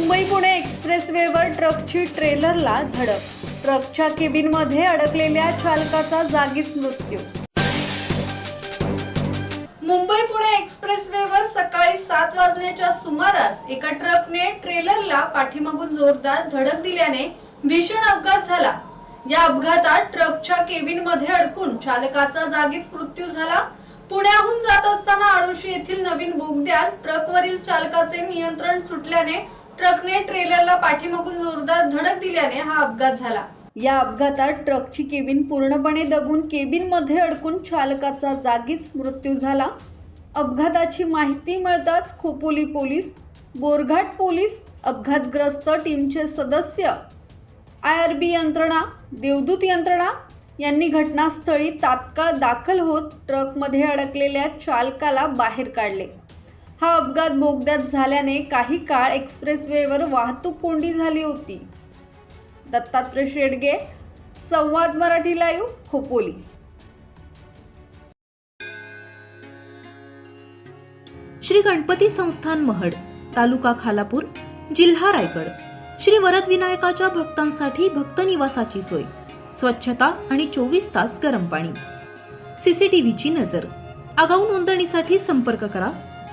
मुंबई पुणे एक्सप्रेसवेवर ट्रकची ट्रेलरला धडक. ट्रकच्या केबिनमध्ये अडकलेल्या चालकाचा जागीच मृत्यू. मुंबई पुणे एक्सप्रेसवेवर सकाळी सात वाजण्याच्या सुमारास एका ट्रकने ट्रेलरला पाठीमागून जोरदार धडक दिल्याने भीषण अपघात झाला. या अपघातात ट्रकच्या केबिनमध्ये अडकून चालकाचा जागीच मृत्यू झाला. पुण्याहून जात असताना आडोशी येथील नवीन बोगद्यात ट्रकवरील चालकाचे नियंत्रण सुटल्याने ट्रकने ट्रेलरला पाठीमागून जोरदार धडक दिल्याने हा अपघात झाला. या अपघातात ट्रकची केबिन पूर्णपणे दबून केबिनमध्ये अडकून चालकाचा जागीच मृत्यू झाला. अपघाताची माहिती मिळताच खोपोली पोलीस बोरघाट पोलीस अपघातग्रस्त टीमचे सदस्य आय आर बी यंत्रणा देवदूत यंत्रणा यांनी घटनास्थळी तात्काळ दाखल होत ट्रकमध्ये अडकलेल्या चालकाला बाहेर काढले. हा अपघात बोगद्यात झाल्याने काही काळ एक्सप्रेसवेवर वाहतूक कोंडी झाली होती. दत्तात्रय शेडगे संवाद मराठी लाईव्ह खोपोली. श्री गणपती संस्थान महड तालुका खालापूर जिल्हा रायगड. श्री वरद विनायकाच्या भक्तांसाठी भक्त निवासाची सोय स्वच्छता आणि चोवीस तास गरम पाणी. सीसीटीव्हीची नजर. आगाऊ नोंदणीसाठी संपर्क करा